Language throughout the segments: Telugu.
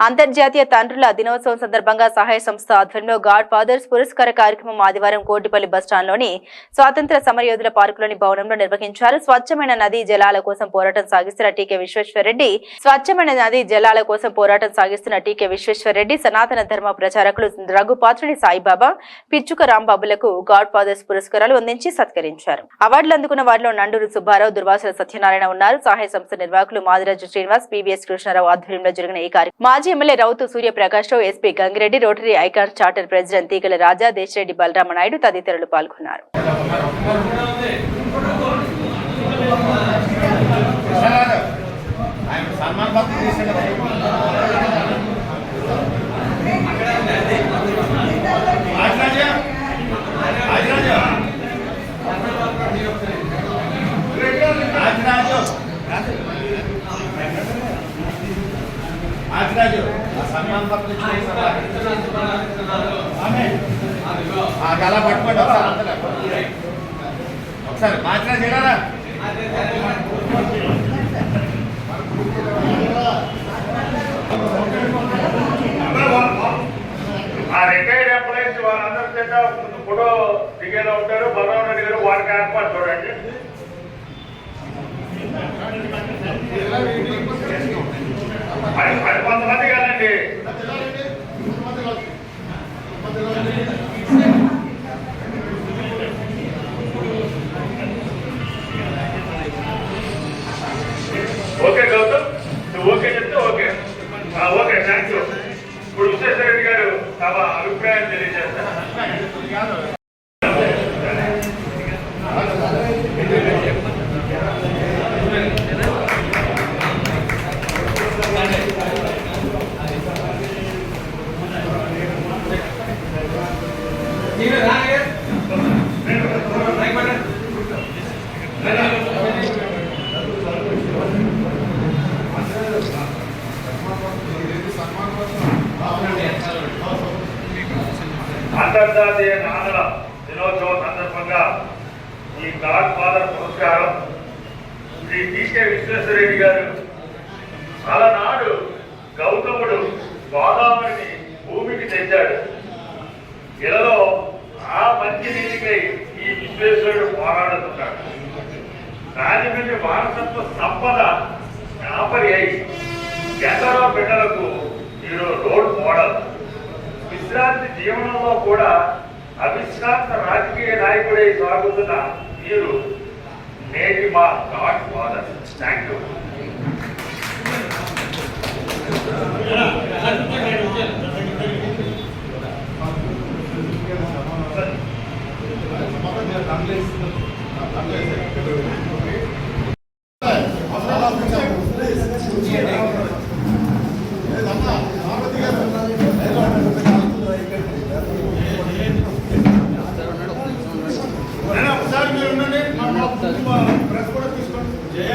అంతర్జాతీయ తండ్రుల దినోత్సవం సందర్భంగా సహాయ సంస్థ ఆధ్వర్యంలో గాడ్ ఫాదర్స్ పురస్కార కార్యక్రమం ఆదివారం కోటిపల్లి బస్టాండ్లోని స్వాతంత్ర సమరయోధుల పార్కులోని భవనంలో నిర్వహించారు. స్వచ్ఛమైన నదీ జలాల కోసం పోరాటం సాగిస్తున్న టీకే విశ్వేశ్వరరెడ్డి స్వచ్ఛమైన నదీ జలాల కోసం పోరాటం సాగిస్తున్న టీకే విశ్వేశ్వరరెడ్డి సనాతన ధర్మ ప్రచారకులు రఘుపాత్రుడి సాయిబాబా పిచ్చుక రాంబాబులకు గాడ్ ఫాదర్స్ పురస్కారాలు అందించి సత్కరించారు. అవార్డులు అందుకున్న వారిలో నండూరు సుబ్బారావు దుర్వాసుల సత్యనారాయణ ఉన్నారు. సహాయ సంస్థ నిర్వాహకులు మాదిరాజు శ్రీనివాస్ పీవీఎస్ కృష్ణారావు ఆధ్వర్యంలో జరిగిన ఈ కార్యక్రమం మాజీ MLA Rautu Suryaprakash Rao SP Gangireddy rotary icon charter president Teegala Raja Desareddy Balarama Naidu తదితరులు పాల్గొన్నారు. ఆయన ఆదిరాజు సన్మాన్ పత్రం అలా పట్టుకోండి ఒకసారి అంతలే ఒకసారి మాట్లాడి చేయరా ఆ రిటైర్డ్ ఎంప్లాయీస్ వాళ్ళందరి చేత ఫోటో దిగేలా ఉంటారు. బలరాం రెడ్డి గారు వారికి ఏర్పాటు చూడండి. 快点，快点，快！అంతర్జాతీయ నాన్నల దినోత్సవం సందర్భంగా ఈ గాడ్ ఫాదర్ పురస్కారం శ్రీ టీకే విశ్వేశ్వరరెడ్డి గారు అలనాడు గౌతముడు గోదావరిని భూమికి తెచ్చాడు. ఇలాలో ఆ మంచి నీటికై ఈ విశ్వేశ్వరుడు పోరాడుతున్నాడు. రాజమండ్రి వారసత్వ సంపద కాపరి అయి ఎందరో బిడ్డలకు ఈరోజు రోల్ మోడల్ విశ్రాంతి జీవనంలో కూడా అవిశ్రాంత రాజకీయ నాయకుడై సాగుతున్న మీరు నేటి మా godfather thank you Congress మీరు ఉండండి మా మా ప్రెస్ కూడా తీసుకోండి జయ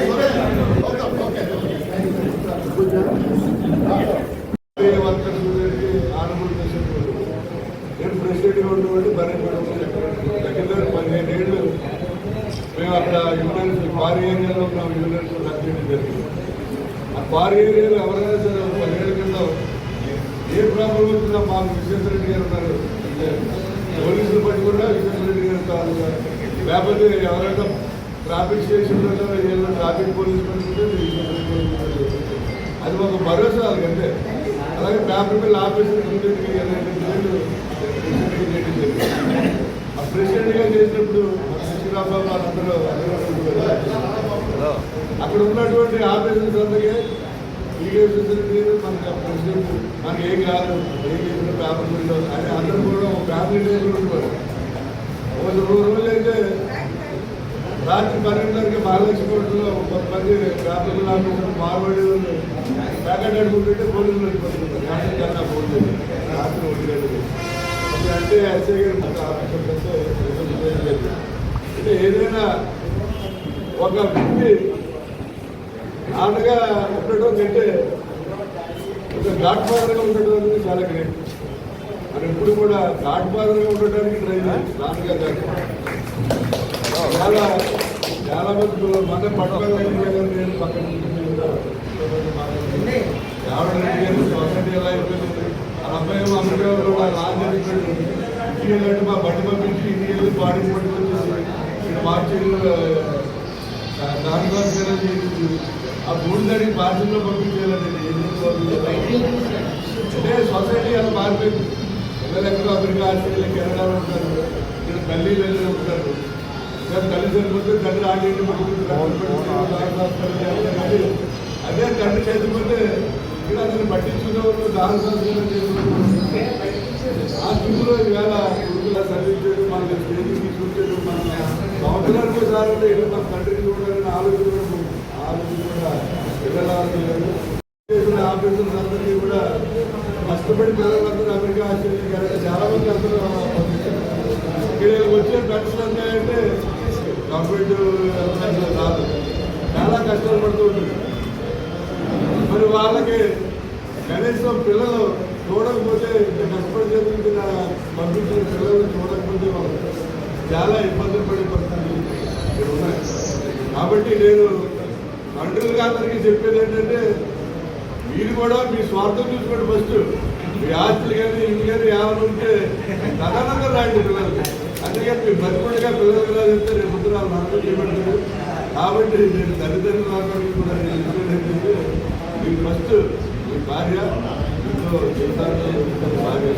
వారి ఏరియాలో ఎవరైనా సరే ఒక పదిహేడు కింద ఏ ప్రాబ్లం వచ్చినా మాకు విశ్వేశ్వరరెడ్డి గారు ఉన్నారు. అంటే పోలీసులు పట్టుకున్నా విశ్వేశ్వరరెడ్డి గారు కాదు లేకపోతే ఎవరైనా ట్రాఫిక్ స్టేషన్లో ఏదైనా ట్రాఫిక్ పోలీసు పట్టుకుంటే విశ్వేశ్వరరెడ్డి అది మాకు భరోసా అది అలాగే పేపర్ మిల్ ఆఫీసర్ ప్రెసిడెంట్కి ఆ ప్రెసిడెంట్గా చేసినప్పుడు శ్రీరాబాబు అందరూ అక్కడ ఉన్నటువంటి ఆఫీసర్స్ అందరికీ వీడియో చూసిన మీరు మనకి ఏం కాదు ఏం చేసిన ఉండదు అని అందరూ కూడా ఒక ఫ్యామిలీ డేలో ఉండిపోయారు రోజు అయితే రాత్రి పన్నెండున్నరకి మహాలక్ష్మిలో కొంతమంది ఫ్యామిలీ లాంటి మార్వాడి ప్యాకెట్ అడుగుతుంటే పోలీసులు వెళ్ళిపోతున్నారు కానీ కన్నా ఫోన్ రాత్రి ఒంటి గంటలు అంటే అంటే ఏదైనా ఒక వ్యక్తి నాన్నగా ఉండడం కంటే ఒక గాడ్ ఫాదర్గా ఉండడం అనేది చాలా గ్రేట్. మరి ఎప్పుడు కూడా గాడ్ ఫాదర్గా ఉండడానికి ట్రై చేయాలి నాన్నగా చాలా చాలా మంది మన పట్టణ నేను పక్కన సొసైటీ ఎలా అయిపోయింది? ఆ అబ్బాయి మా అమ్మగా వాళ్ళ నాన్న చనిపోయాడు మా బండి పంపించి ఇంటికి వెళ్ళి బాడీ పట్టుకొచ్చేసి మార్చి దాని చేసి ఆ మూడు దాడికి బాధ్యతలో పంపించేయాలండి ఎందుకు పంపించాలి? అంటే సొసైటీ అలా మారిపోయింది పిల్లలు ఎక్కడో అమెరికా ఆస్ట్రేలియా కెనడాలో ఉంటారు ఇక్కడ తల్లి వెళ్ళి ఉంటారు ఇక్కడ తల్లి చనిపోతే తండ్రి ఆడి అదే తండ్రి చనిపోతే ఇక్కడ అతను పట్టించుకునే వాళ్ళు దాని సంస్కరణ చేసుకునే ఆ స్థితిలో ఈవేళ కొడుకుల సర్వీస్ చేయడం మన స్టేజ్కి తీసుకొచ్చేది మన సంవత్సరానికి ఒకసారి అంటే ఇల్లు మన తండ్రికి చూడాలని ఆలోచన కూడా చేసిన అందరికీ కూడా కష్టపడి పిల్లలందరూ అమెరికా ఆస్ట్రేలియా చాలా మంది అందరూ ఇక్కడ వచ్చే ఖర్చులు అంటే గవర్నమెంట్ రాదు చాలా కష్టాలు పడుతూ ఉంటుంది మరి వాళ్ళకి కనీసం పిల్లలు చూడకపోతే ఇంత కష్టపడి చదువుతున్న పంపించిన పిల్లలు చూడకపోతే వాళ్ళు చాలా ఇబ్బందులు పడే పరిస్థితులు ఉన్నాయి కాబట్టి నేను తండ్రులుగా అందరికీ చెప్పేది ఏంటంటే మీరు కూడా మీ స్వార్థం చూసుకోండి ఫస్ట్. మీ ఆస్తులు కానీ ఇల్లు కానీ ఏమైనా ఉంటే తదనంగా రాండి పిల్లలకి. అందుకని మీ బతికుండగా పిల్లలకి ఎలా చెప్తే రేపు పొద్దున వాళ్ళు నమ్మకం చేయబడతారు కాబట్టి నేను తల్లిదండ్రులు అందరికీ కూడా నేను చెప్పేది మీరు ఫస్ట్ మీ భార్య ఇంట్లో జీవితాలు భార్య.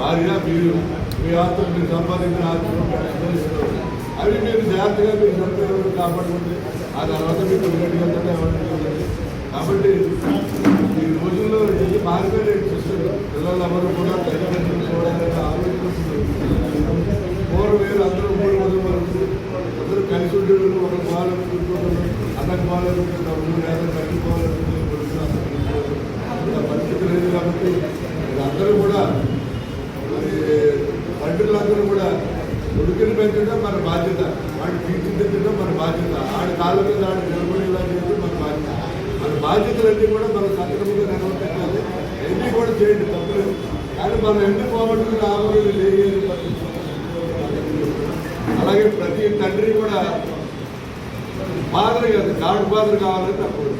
భార్య మీరు మీ ఆస్తులు మీరు సంపాదించిన ఆస్తులు అవి మీరు జాగ్రత్తగా మీరు సంపాదన కాపాడుకుంటే ఆ తర్వాత మీకు ఉన్నట్టుగా కాబట్టి ఈ రోజుల్లో ఇది మారిపోయిన సిస్టమ్ పిల్లలు ఎవరు కూడా తల్లిదండ్రులు చూడాలని ఆలోచిస్తున్నారు పూర్వం వేరు అందరూ మూడు వందల వరకు అందరూ కలిసి ఉండేవారు ఒక బాగాలనుకుంటున్నారు అన్నకు బాగాలనుకుంటున్నారు లేదా తల్లి బాగాలనుకుంటున్నారు పరిస్థితి లేదు కాబట్టి మీరు అందరూ కూడా మరి తండ్రులందరూ కూడా కొడుకుని పెంచడం మన బాధ్యత వాడిని తీర్చిదిద్దడం మన బాధ్యత ఆడి కాళ్ళ మీద ఆడి నిలబడేలా చేయడం మన బాధ్యత మన బాధ్యతలన్నీ కూడా మనం సక్రమంగా నిర్వర్తించాలి ఎన్ని కూడా చేయండి తప్పలేదు కానీ మనం ఎన్ని పోగొట్టుకుని ఆమరణ లేదు అలాగే ప్రతి తండ్రి కూడా ఫాదర్ కాదు గాడ్ ఫాదర్ కావాలని తప్పదు